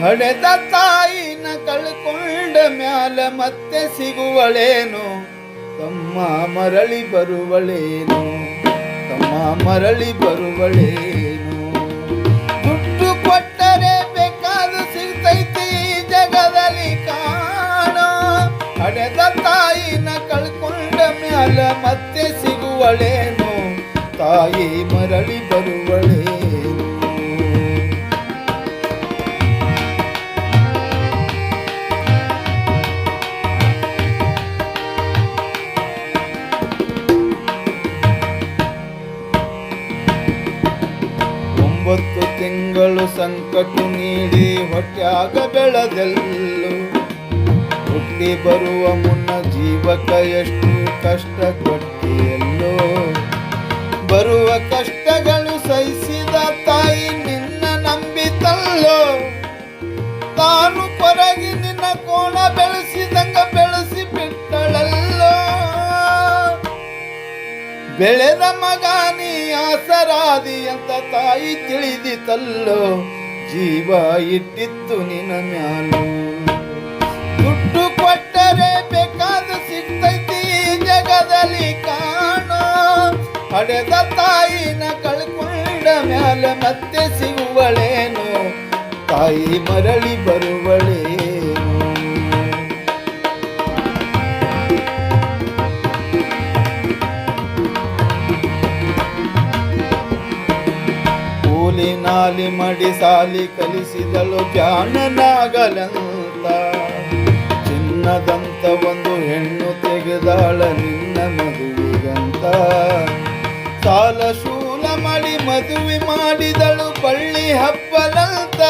ಹಡೆದ ತಾಯಿನ ಕಳ್ಕೊಂಡ ಮ್ಯಾಲ ಮತ್ತೆ ಸಿಗುವಳೇನು? ತಮ್ಮ ಮರಳಿ ಬರುವಳೇನು? ತಮ್ಮ ಮರಳಿ ಬರುವಳೇನು? ದುಡ್ಡು ಕೊಟ್ಟರೆ ಬೇಕಾದ ಸಿಗ್ತೈತಿ ಜಗದಲ್ಲಿ ಕಾಣ. ಹಡೆದ ತಾಯಿನ ಕಳ್ಕೊಂಡ ಮ್ಯಾಲ ಮತ್ತೆ ಸಿಗುವಳೇನು? ತಾಯಿ ಮರಳಿ ಬರುವಳೇನು? ತಿಂಗಳು ಸಂಕಟ ನೀಡಿ ಹೊಟ್ಯಾಗ ಬೆಳೆದೆಲ್ಲು. ಹುಟ್ಟಿ ಬರುವ ಮುನ್ನ ಜೀವಕ ಎಷ್ಟು ಕಷ್ಟ ಕೊಟ್ಟಿಯಲ್ಲೋ ಬರುವ ಕಷ್ಟಗಳು ಸಹಿಸಿದ ತಾಯಿ ನಿನ್ನ ನಂಬಿತಲ್ಲೋ. ತಾನು ಕೊರಗಿ ನಿನ್ನ ಕೋಣ ಬೆಳೆಸಿದಂಗ ಬೆಳೆಸಿ ಬಿಟ್ಟಳಲ್ಲೋ. ಬೆಳೆದ ಆಸರಾದಿ ಅಂತ ತಾಯಿ ತಿಳಿದಿತಲ್ಲೋ, ಜೀವ ಇಟ್ಟಿತ್ತು ನಿನ್ನ ಮ್ಯಾಲು. ದುಡ್ಡು ಕೊಟ್ಟರೆ ಬೇಕಾದ ಸಿಗ್ತೈತಿ ಜಗದಲ್ಲಿ ಕಾಣೋ. ಹಡೆದ ತಾಯಿನ ಕಳ್ಕೊಂಡ ಮ್ಯಾಲ ಮತ್ತೆ ಸಿಗುವಳೇನು. ತಾಯಿ ಮರಳಿ ಬರುವಳೇನು ಕೂಲಿ ನಾಲಿ ಮಡಿ ಸಾಲಿ ಕಲಿಸಿದಳು ಜಾಣನಾಗಲಂತ ಚಿನ್ನದಂತ ಒಂದು ಹೆಣ್ಣು ತೆಗೆದಾಳ ನಿನ್ನ ಮದುವೆಗಂತ. ಸಾಲ ಶೂಲ ಮಾಡಿ ಮದುವೆ ಮಾಡಿದಳು ಬಳ್ಳಿ ಹಬ್ಬಲಂತ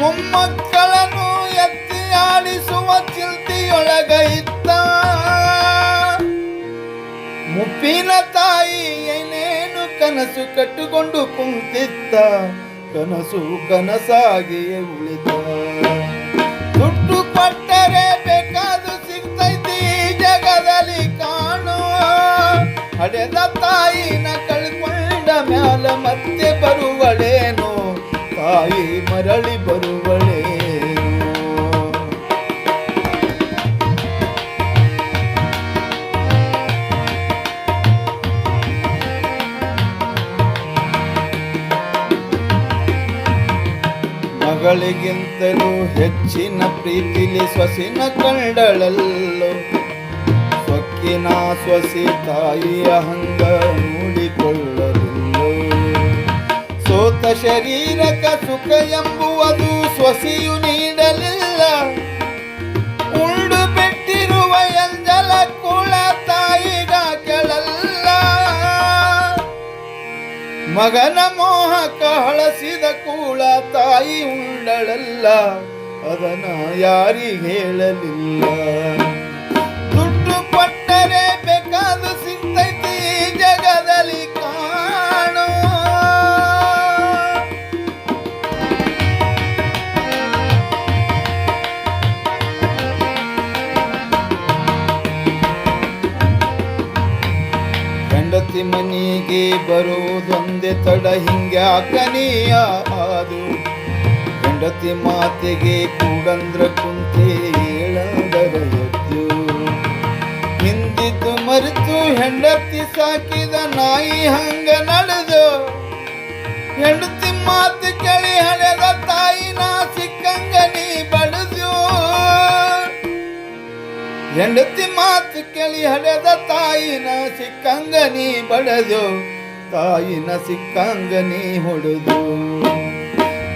ಮೊಮ್ಮಕ್ಕಳನ್ನು ಎತ್ತಿ ಆಡಿಸುವ ಚಿಲ್ತಿಯೊಳಗ ಇತ್ತ. ಮುಪ್ಪಿನ ತಾಯಿ ಏನೇನು ಕನಸು ಕಟ್ಟಿಕೊಂಡು ಕುಂತಿದ್ದ ಕನಸು ಕನಸಾಗಿಯೇ ಉಳಿದ. ದುಡ್ಡು ಪಟ್ಟರೆ ಬೇಕಾದ ಸಿಗ್ತೈತಿ ಜಗದಲ್ಲಿ ಕಾಣುವ ಹಡೆದ ಮಗಳಿಗಿಂತಲೂ ಹೆಚ್ಚಿನ ಪ್ರೀತಿಲಿ ಸೊಸಿನ ಕಂಡಳಲ್ಲೋ ಸೊಕ್ಕಿನ ಸೊಸಿ ತಾಯಿಯ ಹಂಗ ನೋಡಿಕೊಳ್ಳಲಿಲ್ಲೋ. ಸೋತ ಶರೀರಕ ಸುಖ ಎಂಬುವುದು ಸೊಸೆಯು ಮಗನ ಮೋಹಕ ಹಳಸಿದ ಕೂಳ ತಾಯಿ ಉಂಡಳಲ್ಲ ಅದನ್ನ ಯಾರಿಗೆ ಹೇಳಲಿಲ್ಲ? ಬರುವುದೊಂದೇ ತಡ ಹಿಂಗ್ಯಾಕನೀಯ ಆದು ಹೆಂಡತಿ ಮಾತಿಗೆ ಕೂಡಂದ್ರ ಕುಂತಿ ಎದ್ದು ಹಿಂದಿದ್ದು ಮರೆತು ಹೆಂಡತಿ ಸಾಕಿದ ನಾಯಿ ಹಂಗ ನಡೆದು. ಹೆಂಡತಿ ಮಾತು ಕೇಳಿ ಹಳೆದ ತಾಯಿ ನೀ ಬಡದು. ಹೆಂಡತಿ ಮಾತು ಕೇಳಿ ಹಡೆದ ತಾಯಿ ನೀ ಬಡದು. ತಾಯಿನ ಸಿಕ್ಕಂಗ ನೀ ಹೊಡೆದು.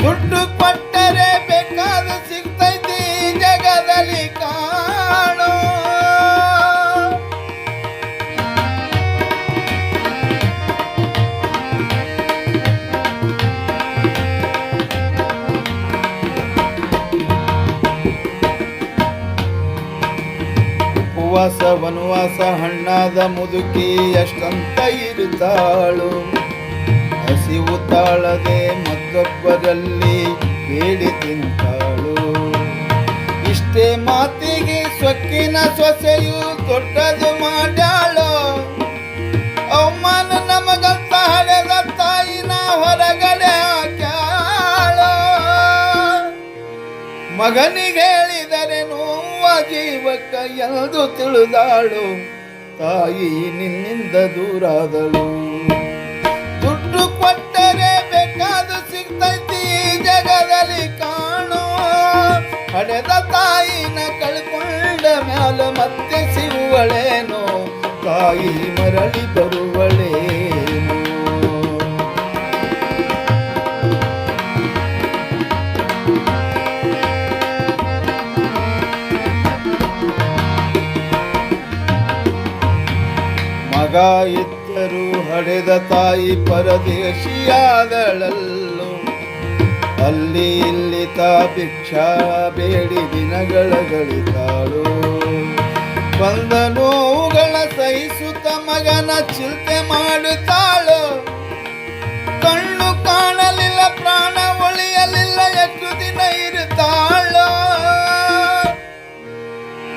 ದುಡ್ಡು ಕೊಟ್ಟರೆ ಬೇಕಾದ ಸಿಗ್ತೈತಿ ಜಗದಲ್ಲಿ ಕಾಣೋ ಉಪವಾಸ ವನವಾಸ ಹಣ್ಣಾದ ಮುದುಕಿ ಎಷ್ಟಂತ ಇರುತ್ತಾಳು ಹಸಿವು ತಾಳದೆ ಮತ್ತೊಬ್ಬರಲ್ಲಿ ಬೇಡಿ ತಿಂತಾಳು. ಇಷ್ಟೇ ಮಾತಿಗೆ ಸೊಕ್ಕಿನ ಸೊಸೆಯು ದೊಡ್ಡದು ಮಾಡ್ಯಾಳು. ಅವಮಾನ ನಮಗಂತ ಹಳೆದ ತಾಯಿನ ಹೊರಗಡೆ ಹಾಕ್ಯಾಳು. ಮಗನಿಗೆ ಹೇಳಿದರೆ ಜೀವಕ್ಕ ಎಂದು ತಿಳಿದಾಳು? ತಾಯಿ ನಿನ್ನಿಂದ ದೂರಾದಳು. ದುಡ್ಡು ಕೊಟ್ಟರೆ ಬೇಕಾದ ಸಿಗ್ತೈತಿ ಜಗದಲ್ಲಿ ಕಾಣೋ. ಹಡೆದ ತಾಯಿನ ಕಳ್ಕೊಂಡ ಮ್ಯಾಲ ಮತ್ತೆ ಸಿಗುವಳೇನೋ? ತಾಯಿ ಮರಳಿ ಬರುವಳೇನೋ ಇದ್ದರು ಹಡೆದ ತಾಯಿ ಪರದೇಶಿಯಾದಳಲ್ಲೋ. ಅಲ್ಲಿ ಇಲ್ಲಿ ತಾ ಭಿಕ್ಷಾ ಬೇಡಿ ದಿನಗಳ ಗಳಿತಾಳು ಬಂದ ನೋವುಗಳ ಸಹಿಸುತ್ತ ಮಗನ ಚಿಂತೆ ಮಾಡುತ್ತಾಳು.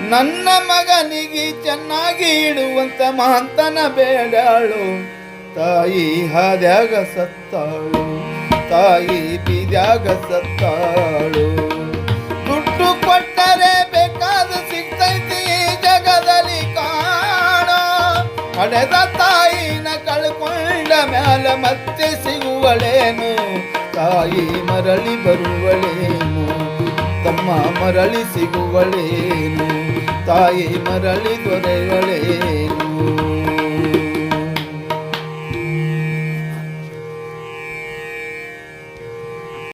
ನನ್ನ ಮಗನಿಗೆ ಚೆನ್ನಾಗಿ ಇಡುವಂತ ಮಹಂತನ ಬೇಡಾಳು. ತಾಯಿ ಹಾದ್ಯಾಗ ಸತ್ತಾಳು. ತಾಯಿ ಬೀದ್ಯಾಗ ಸತ್ತಾಳು. ದುಡ್ಡು ಕೊಟ್ಟರೆ ಬೇಕಾದ ಸಿಗ್ತೈತಿ ಜಗದಲ್ಲಿ ಕಾಣ. ಹಡೆದ ತಾಯಿನ ಕಳ್ಕೊಂಡ ಮ್ಯಾಲ ಮತ್ತೆ ಸಿಗುವಳೇನು? ತಾಯಿ ಮರಳಿ ಬರುವಳೇನು? ತಮ್ಮ ಮರಳಿ ಸಿಗುವಳೇನು? ತಾಯಿ ಮರಳಿ ದೊರೆಯುವಳೇನು